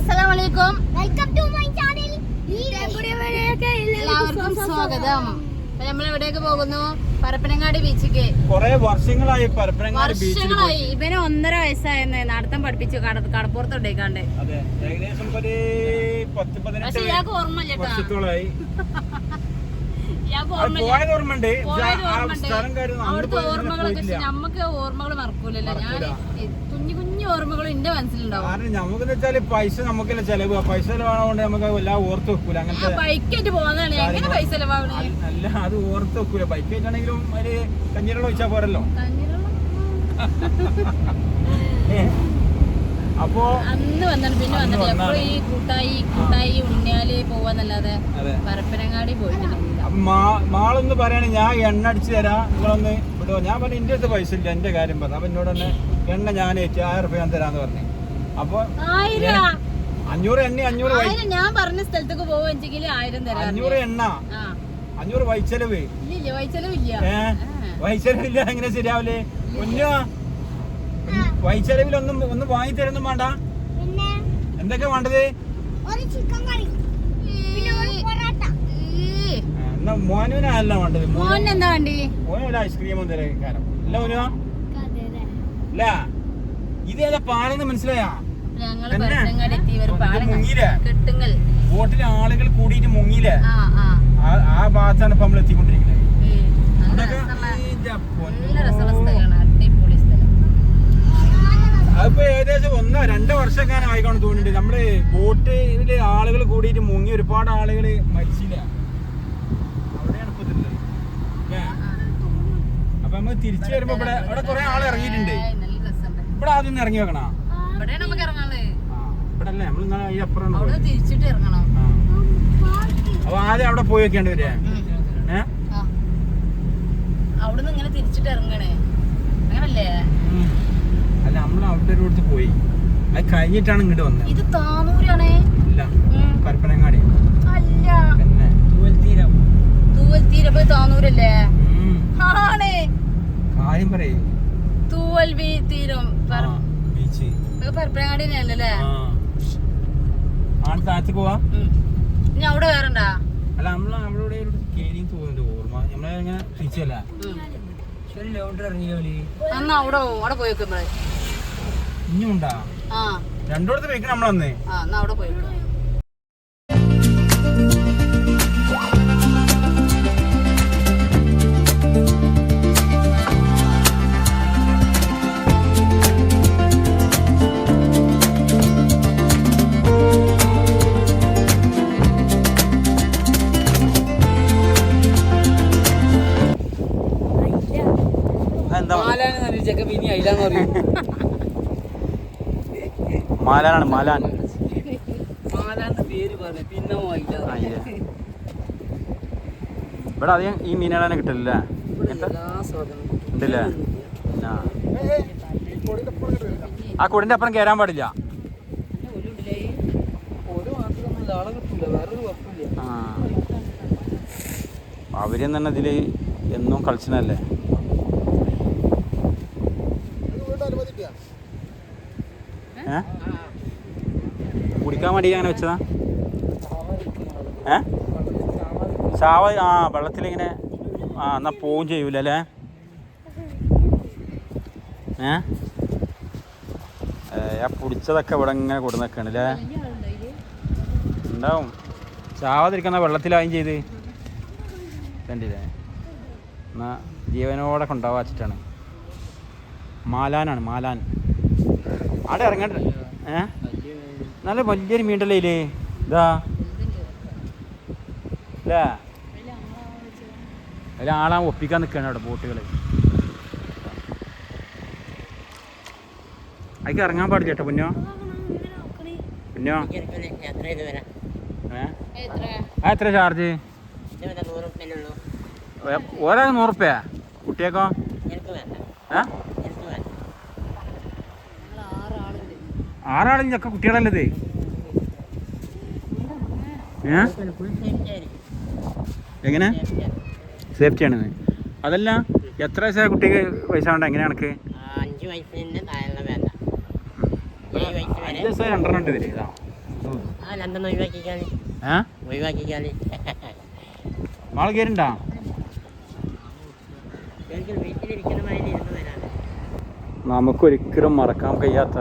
Welcome to my channel എല്ലാവർക്കും സ്വാഗതം. നമ്മൾ എവിടെയൊക്കെ പോകുന്നു? പരപ്പനങ്ങാടി ബീച്ചിക്ക് കൊറേ വർഷങ്ങളായി പരപ്പനങ്ങാടി വർഷങ്ങളായി. ഇവന് ഒന്നര വയസ്സായെന്ന് നടത്തം പഠിപ്പിച്ചു കട കടപ്പുറത്തോട്ടേക്കാണ്ട് പക്ഷെ ഇയാൾക്ക് ഓർമ്മയില്ല ഓർമ്മകളൊക്കെ. നമുക്ക് ഓർമ്മകൾ മറക്കൂലല്ലോ. ഞാൻ മറക്കൂല. കുഞ്ഞു കുഞ്ഞു ഓർമ്മകൾ എന്റെ മനസ്സിലുണ്ടാവും. കാരണം നമുക്കെന്ന് വെച്ചാൽ പൈസ നമുക്കല്ല ചെലവ്. ആ പൈസ ചെലവാണോണ്ട് നമുക്ക് എല്ലാം ഓർത്ത് വെക്കൂല. ആ അങ്ങനത്തെ ബൈക്കായിട്ട് പോകുന്നതാണ് എങ്ങനെ പൈസ ചെലവാകണേ അല്ല- അല്ല അത് ഓർത്ത് വെക്കൂല. ബൈക്ക് ആയിട്ടാണെങ്കിലും ഒരു കഞ്ഞിരളം ഒഴിച്ചാ പോരല്ലോ. ഏ. അപ്പോ അന്ന് പിന്നെ അന്ന് വന്നിട്ട് വന്നാണ്. എപ്പോഴും ഈ കൂട്ടായി കൂട്ടായി ഉണ്ണിയാൽ പോവാന്നല്ലാതെ അതെ. പരപ്പനങ്ങാടി പോയിട്ടില്ല. അപ്പൊ മാ- മാളൊന്ന് പറയാണ്. ഞാൻ എണ്ണ അടിച്ചു തരാം. നിങ്ങളൊന്ന് വിടുവോ? ഞാൻ പറഞ്ഞു എന്റെ അടുത്ത് പൈസ ഇല്ല. എന്റെ കാര്യം പറഞ്ഞു അപ്പൊ എന്നോട് തന്നെ എണ്ണ ഞാൻ ഏറ്റ് ആയിരം റുപ്യ ഞാൻ തരാന്ന് പറഞ്ഞു. അപ്പൊ അഞ്ഞൂറ് എണ്ണ അഞ്ഞൂറ് ഞാൻ പറഞ്ഞ സ്ഥലത്തേക്ക് പോവെങ്കിൽ ആയിരം തരാം അഞ്ഞൂറ് എണ്ണ? അഞ്ഞൂറ് വൈച്ചെലവ്? ഇല്ല വൈച്ചെലവില്ല. ഏ? വൈച്ചെലവില്ല എങ്ങനെ ശരിയാവില്ലേ ഒന്നോ വൈച്ചെലവിൽ ഒന്നും ഒന്നും വാങ്ങി തരുന്നും വേണ്ട. പിന്നെ? എന്തൊക്കെ വേണ്ടത്? ഒരു ചിക്കൻ കറി. പിന്നെ ഒരു പൊറോട്ട. ആ, എന്നാ മോനുവിനല്ല വേണ്ടത്? മോൻ എന്താ വേണ്ടി? മോനും ഐസ്ക്രീം എന്തെങ്കിലും കാരം അല്ല മോനോ? അല്ല ഇത് ഏതാ പാലെന്ന് മനസ്സിലായാ മുങ്ങിയില്ലേ? ബോട്ടിൽ ആളുകൾ കൂടിയിട്ട് മുങ്ങിയില്ലേ? ആ ഭാഗത്താണ് ഇപ്പൊ നമ്മൾ എത്തിക്കൊണ്ടിരിക്കുന്നത് അതിപ്പോ ഏകദേശം ഒന്നോ രണ്ടോ വർഷക്കാരൻ ആയിക്കോണം തോന്നുന്നുണ്ട്. നമ്മൾ ബോട്ടിൽ ആളുകൾ കൂടിയിട്ട് മുങ്ങി ഒരുപാട് ആളുകൾ മരിച്ചില്ല. അവിടെയാണ് ഇപ്പൊ അപ്പൊ നമ്മൾ തിരിച്ചു വരുമ്പോ ഇവിടെ ഇവിടെ കുറെ ആൾ ഇറങ്ങിയിട്ടുണ്ട്. ഇവിടെ ആദ്യം ഒന്ന് ഇറങ്ങി വെക്കണ? ഇവിടെ നമുക്ക് ഇറങ്ങാനുള്ളത് ഇവിടെ അല്ലേ നമ്മൾ ഇങ്ങനെ ഈ അപ്പുറം അവിടെ. തിരിച്ചിട്ട് ഇറങ്ങണം. അപ്പൊ ആദ്യം അവിടെ പോയി വെക്കേണ്ടി വരിക. ഏഹ് ആ. അവിടുന്ന് ഇങ്ങനെ തിരിച്ചിട്ട് ഇറങ്ങണേ. അങ്ങനല്ലേ? അല്ല നമ്മൾ അവിടെ ഒരു അടുത്ത് പോയി. അത് കഴിഞ്ഞിട്ടാണ് ഇങ്ങോട്ട് വന്നത് ഇത് താനൂരാണേ. ഇല്ല. പരപ്പനങ്ങാടി. അല്ല. പിന്നെ? തൂവൽ തീരപ്പ് താനൂരല്ലേ? ആണ്. കാര്യം പറയേ. തൂവൽ ബീ തീരം ബീച്ച്. പരപ്പനങ്ങാടി തന്നെയല്ലേ ആ. ആണ് താഴത്തേക്ക് പോവാ? ഇനി അവിടെ വേറെണ്ടാ അല്ല നമ്മൾ നമ്മളിവിടെ ഒരു കേരിയും തോന്നുന്നുണ്ട് ഓർമ്മ. നമ്മളിങ്ങനെ തിരിച്ചല്ല? അന്ന് അവിടെ പോവും അവിടെ പോയി വെക്കുമ്പോഴേ ഇനിയും ഉണ്ടാ ആ. രണ്ടോടത്ത് വെക്കണം നമ്മളന്ന്? ആ എന്നാ അവിടെ പോയി മാലാനാണ് മാലാൻ. ഇവിടെ അധികം ഈ മീനുകളെ കിട്ടില്ല ആ. ആ കുടിന്റെ അപ്പുറം കയറാൻ പാടില്ല. ആ. അവരും തന്നെ ഇതിൽ എന്നും കളിച്ചനല്ലേ ഏ? കുടിക്കാൻ വേണ്ടി അങ്ങനെ വെച്ചതാ? ഏ? ചാവ ആ വെള്ളത്തിലിങ്ങനെ ആ എന്നാ പോവും ചെയ്യൂല അല്ലേ ഏ ആ പിടിച്ചതൊക്കെ ഇവിടെ ഇങ്ങനെ കൊടുന്നൊക്കെയാണ് അല്ലേ? ഉണ്ടാവും. ചാവാതിരിക്കുന്ന വെള്ളത്തിലായും ചെയ്ത്. കണ്ടില്ലേ എന്നാ ജീവനോടെ കൊണ്ടാവാ വെച്ചിട്ടാണ്. മാലാനാണ് മാലാൻ. അവിടെ ഇറങ്ങണ്ട. ഏ? നല്ല വലിയൊരു മീണ്ടല്ലേ ഇല്ലേ ഇതാ. അല്ലേ അതിൽ ആളാ ഒപ്പിക്കാൻ നിൽക്കുകയാണ് അവിടെ ബോട്ടുകൾ അതിക്ക് ഇറങ്ങാൻ പാടില്ല കേട്ടോ പൊന്നോ. പൊന്നോ. എത്ര ആ എത്ര ചാർജ്? ഒരാൾ നൂറുപ്യ? കുട്ടിയേക്കോ ഏ? ആറാളിഞ്ഞൊക്കെ കുട്ടികളല്ലത് എങ്ങനെ എങ്ങനെ? സേഫ്റ്റിയാണ്. അതല്ല എത്ര വയസ്സായ കുട്ടിക്ക് പൈസ വേണ്ട? എങ്ങനെ കണക്ക്? അഞ്ച് വയസ്സിന് നമുക്കൊരിക്കലും മറക്കാൻ കഴിയാത്ത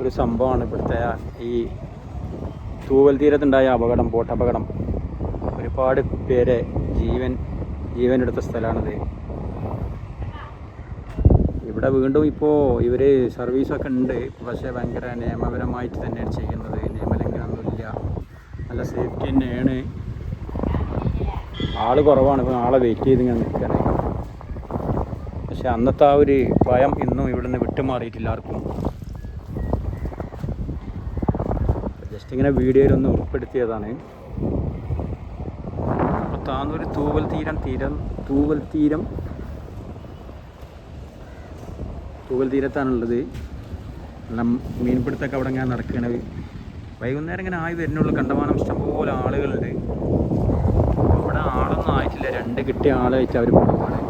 ഒരു സംഭവമാണ് ഇവിടുത്തെ ഈ തൂവൽ തീരത്തുണ്ടായ അപകടം ബോട്ട് അപകടം ഒരുപാട് പേരെ ജീവൻ ജീവനെടുത്ത സ്ഥലമാണിത്. ഇവിടെ വീണ്ടും ഇപ്പോൾ ഇവർ സർവീസൊക്കെ ഉണ്ട്. പക്ഷേ ഭയങ്കര നിയമപരമായിട്ട് തന്നെയാണ് ചെയ്യുന്നത്. നിയമലംഘനമൊന്നുമില്ല. നല്ല സേഫ്റ്റി തന്നെയാണ്. ആൾ കുറവാണ്. ഇപ്പോൾ ആളെ വെയിറ്റ് ചെയ്ത് ഇങ്ങനെ നിൽക്കുകയാണ് പക്ഷെ അന്നത്തെ ആ ഒരു ഭയം ഇന്നും ഇവിടെ നിന്ന് വിട്ടുമാറിയിട്ടില്ല ആർക്കും. ഇങ്ങനെ വീഡിയോയിലൊന്ന് ഉൾപ്പെടുത്തിയതാണ്. അപ്പോൾ താന്നൂർ തൂവൽ തീരം തീരം തൂവൽ തീരം തൂവൽ തീരത്താണുള്ളത്. നല്ല മീൻപിടുത്തൊക്കെ അവിടെ ഇങ്ങനെ നടക്കണത് വൈകുന്നേരം ഇങ്ങനെ ആയി വരുന്നുള്ളൂ. കണ്ടമാനം ഇഷ്ടംപോലെ ആളുകളുണ്ട്. ഇവിടെ ആളൊന്നും ആയിട്ടില്ല. രണ്ട് കിട്ടിയ ആളായിട്ട് അവർ പോവുകയാണ്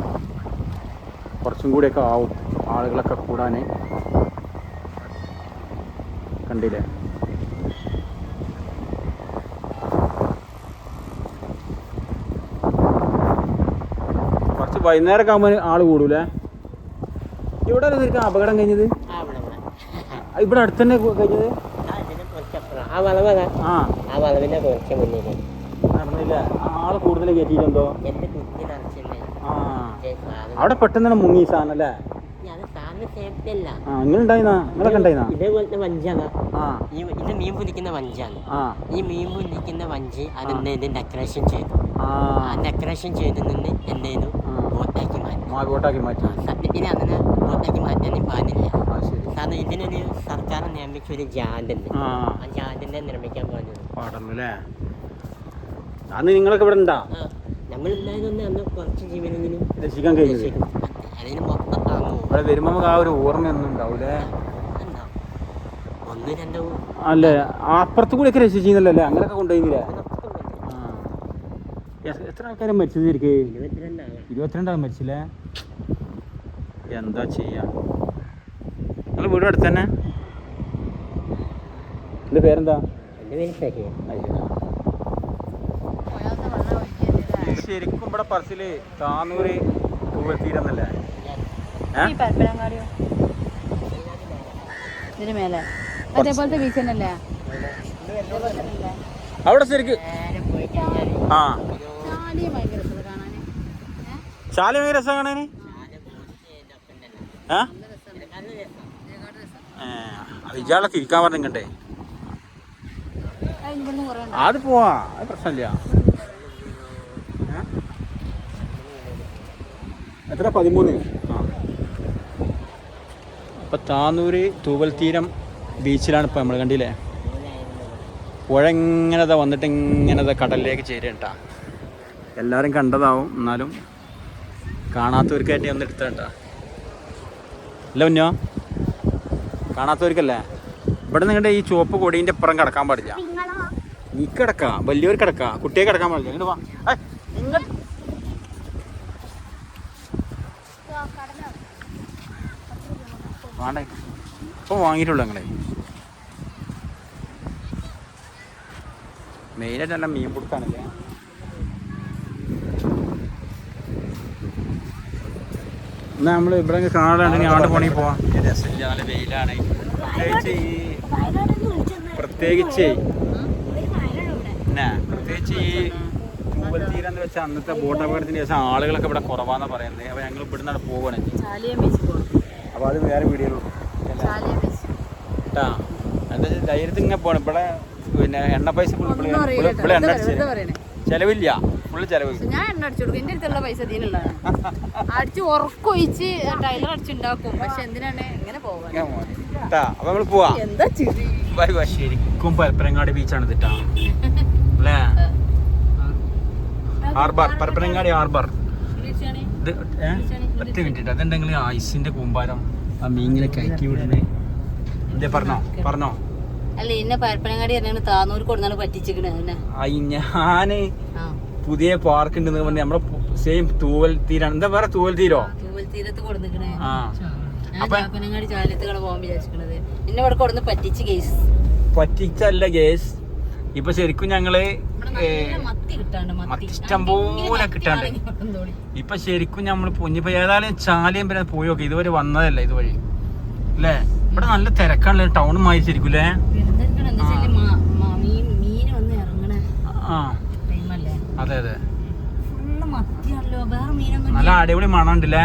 കുറച്ചും കൂടിയൊക്കെ ആവും ആളുകളൊക്കെ കൂടാൻ കണ്ടില്ലേ? വൈകുന്നേരമൊക്കെ ആകുമ്പോൾ ആൾ കൂടൂലേ? ഇവിടെ അപകടം കഴിഞ്ഞത്? ഇവിടെ അടുത്ത് തന്നെ കഴിഞ്ഞത്? ആ ആ ആ. കുറച്ച് മുന്നിൽ നടന്നില്ല. ആൾ കൂടുതൽ ആ. അവിടെ പെട്ടെന്ന് മുങ്ങി സാധനം അല്ലേ? ഇതേപോലത്തെ വഞ്ചാണ് ഈ ഇത് മീൻ പിടിക്കുന്ന വഞ്ചാണ് ആ. ഈ മീൻ പിടിക്കുന്ന വഞ്ചി അതെന്നെ ഇത് ഡെക്കറേഷൻ ചെയ്തു. ആ. ഡെക്കറേഷൻ ചെയ്തു നിന്ന് എന്തേലും ആ. ബോട്ടാക്കി മാറ്റി. സത്യത്തിൽ അങ്ങനെ ബോട്ടാക്കി മാറ്റാനും പാടില്ല. കാരണം ഇതിനൊരു സർക്കാർ നിയമിച്ച ഒരു ജാതുണ്ട് ആ. ജാതിനെ നിർമ്മിക്കാൻ പോകുന്നത് പാടുന്നു അല്ലേ അന്ന് നിങ്ങളൊക്കെ ഇവിടെ ഉണ്ടാ? ഉണ്ടായതൊന്ന് അന്ന് കുറച്ച് ജീവനെങ്കിലും രക്ഷിക്കാൻ കഴിഞ്ഞു. അതിന് മൊത്തം താങ്ങും. ഇവിടെ വരുമ്പോ നമുക്ക് ആ ഒരു ഓർമ്മയൊന്നും ഉണ്ടാവൂലേ? ഉണ്ടാവും ഒന്ന് രണ്ടോ അല്ലേ? അപ്പുറത്ത് കൂടി ഒക്കെ രക്ഷിച്ചിരുന്നല്ലോ അല്ലേ അങ്ങനെയൊക്കെ കൊണ്ടുപോയില്ലേ എത്ര ആൾക്കാരെ മരിച്ചത് ശരിക്ക് ഇരുപത്തിരണ്ടാൾ മരിച്ചില്ലേ? എന്താ ചെയ്യാ? നിങ്ങൾ വീട് അടുത്ത് തന്നെ? എന്റെ പേരെന്താ ശരിക്കും ഇവിടെ പറച്ചിൽ താന്നൂര് അതേപോലത്തെ ബീച്ച് തന്നെയല്ലേ? അവിടെ ശരിക്ക് ആ. ചാലിയും ഭയങ്കര രസമാണ് കാണാൻ ശാല ഭയങ്കര രസം കാണാന്? ആ ഏ, അത് ഇയാളെ തിരിക്കാൻ പറഞ്ഞിട്ടുണ്ടേ ഇവിടുന്ന് കുറേ അത് പോവാ അത് പ്രശ്നമില്ല. എത്ര? പതിമൂന്ന്? ആ. അപ്പൊ താന്നൂര് തൂവൽ തീരം ബീച്ചിലാണ് ഇപ്പൊ നമ്മൾ കണ്ടില്ലേ? പുഴ ഇങ്ങനെ വന്നിട്ട് ഇങ്ങനെ കടലിലേക്ക് ചേരണ്ട എല്ലാവരും കണ്ടതാവും. എന്നാലും കാണാത്തവർക്കായിട്ട് ഒന്ന് എടുത്തണ്ട അല്ല ഉന്നോ കാണാത്തവർക്കല്ലേ? ഇവിടെ നിങ്ങളുടെ ഈ ചുവപ്പ് കൊടീന്റെ അപ്പുറം കിടക്കാൻ പാടില്ല. നീ കിടക്ക. വലിയവർ കിടക്ക. കുട്ടിയെ കിടക്കാൻ പാടില്ല. ഇങ്ങോട്ട് വാ. കടലോ വേണ്ടേ. ഇപ്പൊ വാങ്ങിയിട്ടുള്ളൂ ഞങ്ങളെ. മെയിനായിട്ട് നല്ല മീൻ പിടുത്താണല്ലേ എന്നാ നമ്മൾ ഇവിടെ കാണാണെങ്കിൽ ആണ്ട് പോണി പോവാം. രസമില്ല നല്ല വെയിലാണ്. പ്രത്യേകിച്ച് ഈ പ്രത്യേകിച്ച് ഈ തൂവൽത്തീരം എന്ന് വെച്ചാൽ അന്നത്തെ ബോട്ട് അപകടത്തിന് ശേഷം ആളുകളൊക്കെ ഇവിടെ കുറവാന്നാ പറയുന്നത് അപ്പൊ ഞങ്ങൾ ഇവിടെ നിന്നാണ് പോവുകയാണ് അപ്പൊ അപ്പോൾ അത് വേറെ കേട്ടാ എന്താ ധൈര്യത്തിൽ ഇങ്ങനെ പോകണം ഇവിടെ പിന്നെ എണ്ണ പൈസ ഇവിടെ. എണ്ണ ചെലവില്ല. ഫുള്ള് ചെലവ് ഞാൻ എണ്ണ അടിച്ചു കൊടുക്കും. എന്റെ അടുത്തുള്ള പൈസ ഇതിനുള്ളതാണ് അടിച്ച് ഉറക്കൊഴിച്ച് ടൈലർ അടിച്ചുണ്ടാക്കും. പക്ഷെ എന്തിനാണ് എങ്ങനെ പോവാൻ? കേട്ടാ അപ്പോൾ നമ്മൾ പോവാ. എന്താ ചിരി? Bye bye. ശരിക്കും പരപ്പനങ്ങാടി ബീച്ചാണ് ഇതിട്ടാ അല്ലേ? ഹാർബർ പരപ്പനങ്ങാടി ആർബർ ഇത് ഒറ്റ മിനിറ്റ് അതെന്തെങ്കിലും ഐസിന്റെ കൂമ്പാരം? ആ മീനിനെ കയറ്റി വിടുന്നേ. എന്തേ പറഞ്ഞോ? പറഞ്ഞോ? അല്ല ഇന്നെ പരപ്പനങ്ങാടി താന്നൂർ കൊടുന്നാണ് അയ് ഞാൻ. ആ. പുതിയ പാർക്ക് ഉണ്ട് പറഞ്ഞ നമ്മളെ സെയിം തൂവൽ തീരാണ്. എന്താ വേറെ തൂവൽ തീരോ? തൂവൽ തീരത്ത് കൊടുന്നിക്കണേ. ആ. ഞാൻ അപ്പൊ- ചാപ്പനങ്ങാടി ചാലത്തുകളെ പോകാൻ വിചാരിച്ചിക്കണത്. എന്നെ ഇവിടെ കൊടുന്ന് പറ്റിച്ച് കേസ് പറ്റിച്ചല്ല ഗേസ് ഇപ്പൊ ശരിക്കും ഞങ്ങൾ ഇഷ്ടംപോലെ കിട്ടാണ്ട്. ഇപ്പൊ ശരിക്കും നമ്മൾ പൊന്നിപ്പോ ഏതായാലും ചാലിയം പിന്നെ പോയി നോക്കി. ഇതുവരെ വന്നതല്ല ഇതുവഴി. അല്ലേ ഇവിടെ നല്ല തിരക്കാണല്ലേ. ടൗൺ മാറി ശരിക്കും അല്ലേ പെരുന്തൽക്കട എന്താ വെച്ചാൽ മ- മ- മീൻ മീൻ വന്ന് ഇറങ്ങണ ആ ടൈമല്ലേ അതെ അതെ. നല്ല അടിപൊളി മണം ഉണ്ടല്ലേ.